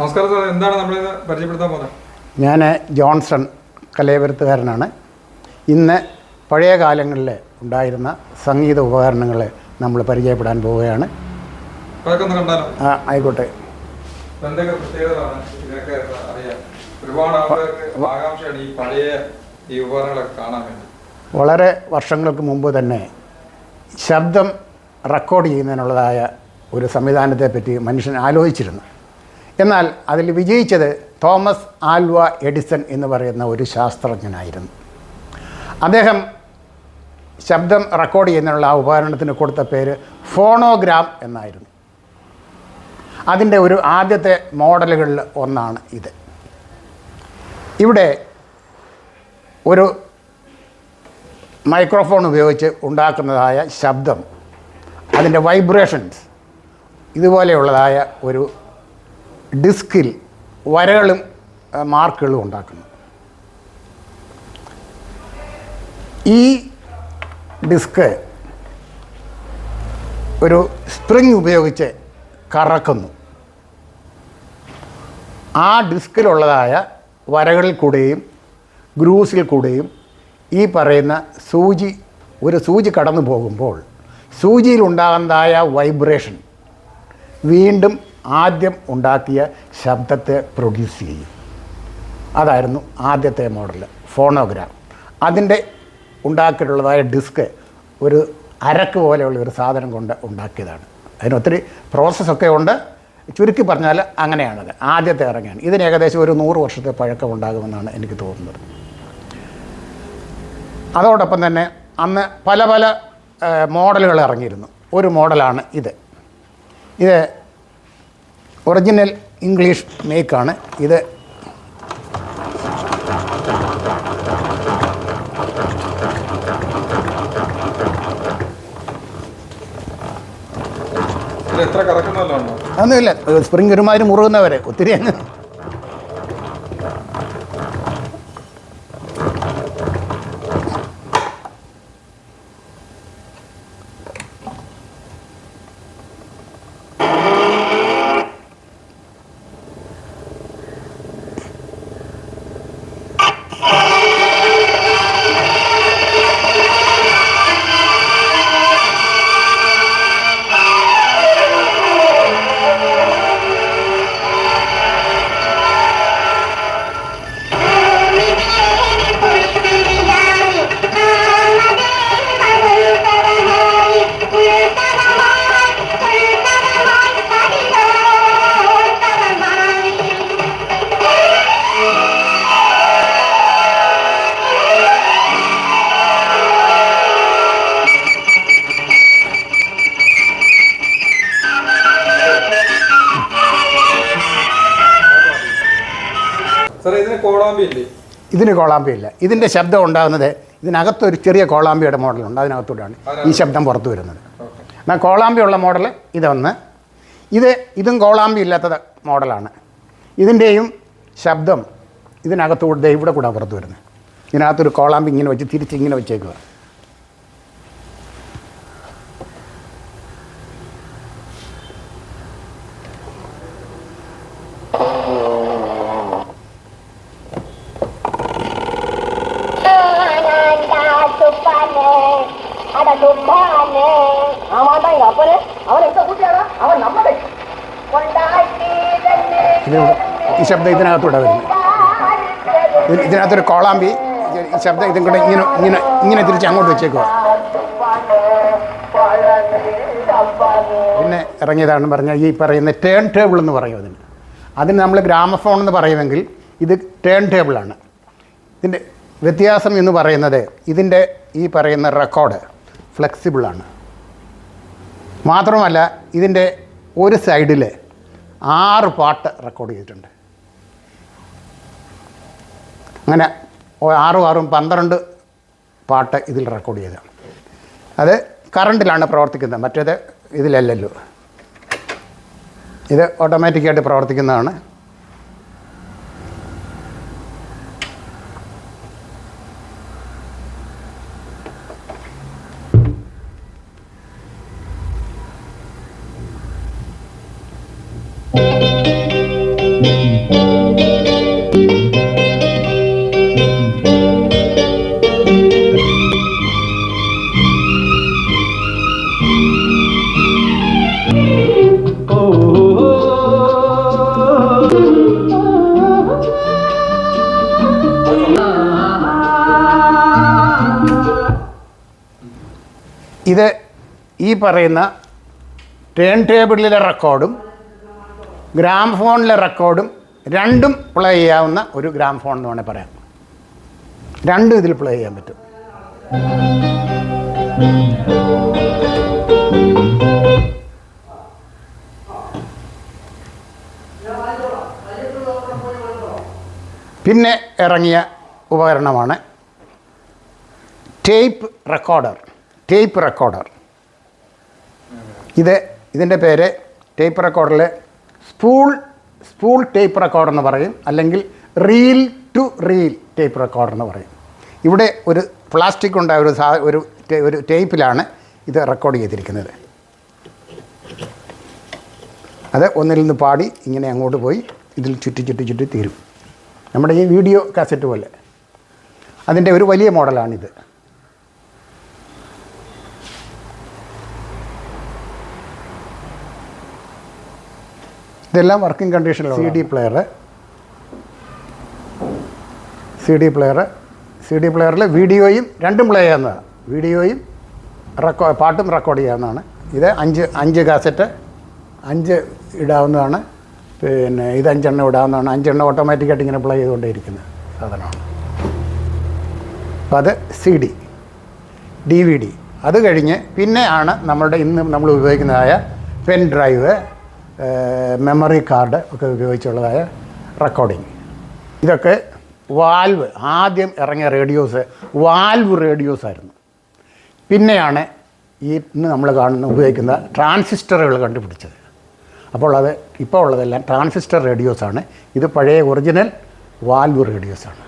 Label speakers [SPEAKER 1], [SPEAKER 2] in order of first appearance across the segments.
[SPEAKER 1] നമസ്കാരം സാർ എന്താണ് നമ്മൾ പരിചയപ്പെടുത്താൻ പോകുന്നത്?
[SPEAKER 2] ഞാൻ ജോൺസൺ കലയപുരത്തുകാരനാണ് ഇന്ന് പഴയ കാലങ്ങളിൽ ഉണ്ടായിരുന്ന സംഗീത ഉപകരണങ്ങൾ നമ്മൾ പരിചയപ്പെടാൻ പോവുകയാണ്. ആ, ആയിക്കോട്ടെ. വളരെ വർഷങ്ങൾക്ക് മുമ്പ് തന്നെ ശബ്ദം റെക്കോർഡ് ചെയ്യുന്നതിനുള്ളതായ ഒരു സംവിധാനത്തെ പറ്റി മനുഷ്യൻ ആലോചിച്ചിരുന്നു. എന്നാൽ അതിൽ വിജയിച്ചത് തോമസ് ആൽവ എഡിസൺ എന്ന് പറയുന്ന ഒരു ശാസ്ത്രജ്ഞനായിരുന്നു. അദ്ദേഹം ശബ്ദം റെക്കോർഡ് ചെയ്യുന്നതിനുള്ള ആ ഉപകരണത്തിന് കൊടുത്ത പേര് ഫോണോഗ്രാം എന്നായിരുന്നു. അതിന്റെ ഒരു ആദ്യത്തെ മോഡലുകളിൽ ഒന്നാണ് ഇത്. ഇവിടെ ഒരു മൈക്രോഫോൺ ഉപയോഗിച്ച് ഉണ്ടാക്കുന്നതായ ശബ്ദം അതിന്റെ വൈബ്രേഷൻസ് ഇതുപോലെയുള്ളതായ ഒരു ഡിസ്കിൽ വരകളും മാർക്കുകളും ഉണ്ടാക്കുന്നു. ഈ ഡിസ്ക് ഒരു സ്പ്രിങ് ഉപയോഗിച്ച് കറക്കുന്നു. ആ ഡിസ്കിലുള്ളതായ വരകളിൽ കൂടെയും ഗ്രൂസിൽ കൂടെയും ഈ പറയുന്ന സൂചി ഒരു സൂചി കടന്നു പോകുമ്പോൾ സൂചിയിലുണ്ടാകുന്നതായ വൈബ്രേഷൻ വീണ്ടും ആദ്യം ഉണ്ടാക്കിയ ശബ്ദത്തെ പ്രൊഡ്യൂസ് ചെയ്യും. അതായിരുന്നു ആദ്യത്തെ മോഡൽ ഫോണോഗ്രാം അതിന്റെ ഉണ്ടാക്കിയിട്ടുള്ളതായ ഡിസ്ക് ഒരു അരക്ക് പോലെയുള്ള ഒരു സാധനം കൊണ്ട് ഉണ്ടാക്കിയതാണ്. അതിനൊത്തിരി പ്രോസസ്സൊക്കെ ഉണ്ട്. ചുരുക്കി പറഞ്ഞാൽ അങ്ങനെയാണത് ആദ്യത്തെ ഇറങ്ങിയാണ്. ഇതിന് ഏകദേശം ഒരു നൂറ് വർഷത്തെ പഴക്കം ഉണ്ടാകുമെന്നാണ് എനിക്ക് തോന്നുന്നത്. അതോടൊപ്പം തന്നെ അന്ന് പല പല മോഡലുകൾ ഇറങ്ങിയിരുന്നു. ഒരു മോഡലാണ് ഇത്. ഇത് ഒറിജിനൽ ഇംഗ്ലീഷ് മേക്കാണ് ഇത്. അതൊന്നുമില്ല സ്പ്രിങ് ഒരുമാതിരി മുറുകുന്നവരെ ഒത്തിരി അങ്ങ്
[SPEAKER 1] ഇതിന് കോളാമ്പി ഇല്ല?
[SPEAKER 2] ഇതിന് കോളാമ്പിയില്ല ഇതിന്റെ ശബ്ദം ഉണ്ടാകുന്നത് ഇതിനകത്തൊരു ചെറിയ കോളാമ്പിയുടെ മോഡലുണ്ട്. അതിനകത്തൂടെയാണ് ഈ ശബ്ദം പുറത്തു വരുന്നത്. എന്നാൽ കോളാമ്പിയുള്ള മോഡൽ ഇതൊന്ന്. ഇത് ഇതും കോളാമ്പി ഇല്ലാത്ത മോഡലാണ്. ഇതിന്റെയും ശബ്ദം ഇതിനകത്തൂടെ ഇവിടെ കൂടെ പുറത്തു വരുന്നത്. ഇതിനകത്തൊരു കോളാമ്പി ഇങ്ങനെ വെച്ച് തിരിച്ച് ഇങ്ങനെ വെച്ചേക്കുക ഈ ശബ്ദം ഇതിനകത്തൂടെ വരുന്നത് ഇതിനകത്തൊരു കോളാമ്പി. ഈ ശബ്ദം ഇതും കൂടെ ഇങ്ങനെ ഇങ്ങനെ ഇങ്ങനെ തിരിച്ച് അങ്ങോട്ട് വെച്ചേക്കുക പിന്നെ ഇറങ്ങിയതാണെന്ന് പറഞ്ഞാൽ ഈ പറയുന്ന ടേൺ ടേബിൾ എന്ന് പറയും അതിന്. അതിന് നമ്മൾ ഗ്രാമഫോൺ എന്ന് പറയുമെങ്കിൽ ഇത് ടേൺ ടേബിളാണ് ഇതിന്റെ വ്യത്യാസം എന്ന് പറയുന്നത് ഇതിന്റെ ഈ പറയുന്ന റെക്കോർഡ് ഫ്ലെക്സിബിളാണ് മാത്രമല്ല ഇതിന്റെ ഒരു സൈഡിൽ ആറ് പാട്ട് റെക്കോർഡ് ചെയ്തിട്ടുണ്ട്. അങ്ങനെ ആറും ആറും പന്ത്രണ്ട് പാട്ട് ഇതിൽ റെക്കോർഡ് ചെയ്തതാണ്. അത് കറണ്ടിലാണ് പ്രവർത്തിക്കുന്നത്. മറ്റേത് ഇതിലല്ലല്ലോ. ഇത് ഓട്ടോമാറ്റിക്കായിട്ട് പ്രവർത്തിക്കുന്നതാണ്. ഇത് ഈ പറയുന്ന ടേൺ ടേബിളിലെ റെക്കോർഡും ഗ്രാം ഫോണിലെ റെക്കോർഡും രണ്ടും പ്ലേ ചെയ്യാവുന്ന ഒരു ഗ്രാം ഫോൺ എന്ന് വേണേൽ പറയാം. രണ്ടും ഇതിൽ പ്ലേ ചെയ്യാൻ പറ്റും. പിന്നെ ഇറങ്ങിയ ഉപകരണമാണ് ടേപ്പ് റെക്കോർഡർ ടേപ്പ് റെക്കോർഡർ. ഇത് ഇതിന്റെ പേര് ടേപ്പ് റെക്കോർഡറിൽ സ്പൂൾ സ്പൂൾ ടേപ്പ് റെക്കോർഡ് എന്ന് പറയും. അല്ലെങ്കിൽ reel to reel tape record എന്ന് പറയും. ഇവിടെ ഒരു പ്ലാസ്റ്റിക് ഉണ്ടായ ഒരു സാ ഒരു ഒരു ടേപ്പിലാണ് ഇത് റെക്കോർഡ് ചെയ്തിരിക്കുന്നത്. അത് ഒന്നിൽ നിന്ന് പാടി ഇങ്ങനെ അങ്ങോട്ട് പോയി ഇതിൽ ചുറ്റി ചുറ്റി ചുറ്റി തീരും. നമ്മുടെ ഈ വീഡിയോ കാസറ്റ് പോലെ. അതിന്റെ ഒരു വലിയ മോഡലാണിത് ഇതെല്ലാം working കണ്ടീഷനിലാണ് C D player C D player C D പ്ലെയറിൽ വീഡിയോയും രണ്ടും പ്ലേ ചെയ്യാവുന്നതാണ് വീഡിയോയും റെക്കോ പാട്ടും റെക്കോർഡ് ചെയ്യാവുന്നതാണ്. ഇത് അഞ്ച് അഞ്ച് കാസറ്റ് അഞ്ച് ഇടാവുന്നതാണ്. പിന്നെ ഇത് അഞ്ചെണ്ണം ഇടാവുന്നതാണ്. അഞ്ചെണ്ണം ഓട്ടോമാറ്റിക്കായിട്ട് ഇങ്ങനെ പ്ലേ ചെയ്തുകൊണ്ടേയിരിക്കുന്ന സാധനമാണ്. അപ്പം അത് C D D V D അത് കഴിഞ്ഞ് പിന്നെ ആണ് നമ്മളുടെ ഇന്ന് നമ്മൾ ഉപയോഗിക്കുന്നതായ പെൻ ഡ്രൈവ് മെമ്മറി കാർഡ് ഒക്കെ ഉപയോഗിച്ചുള്ളതായ റെക്കോർഡിങ് ഇതൊക്കെ വാൽവ് ആദ്യം ഇറങ്ങിയ റേഡിയോസ് വാൽവ് റേഡിയോസ് ആയിരുന്നു. പിന്നെയാണ് ഈ ഇന്ന് നമ്മൾ കാണുന്ന ഉപയോഗിക്കുന്ന ട്രാൻസിസ്റ്ററുകൾ കണ്ടുപിടിച്ചത്. അപ്പോൾ അത് ഇപ്പോൾ ഉള്ളതെല്ലാം ട്രാൻസിസ്റ്റർ റേഡിയോസാണ് ഇത് പഴയ ഒറിജിനൽ വാൽവ് റേഡിയോസാണ്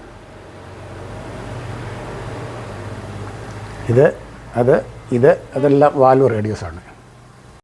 [SPEAKER 2] ഇത് അത് ഇത് അതെല്ലാം വാൽവ് റേഡിയോസാണ്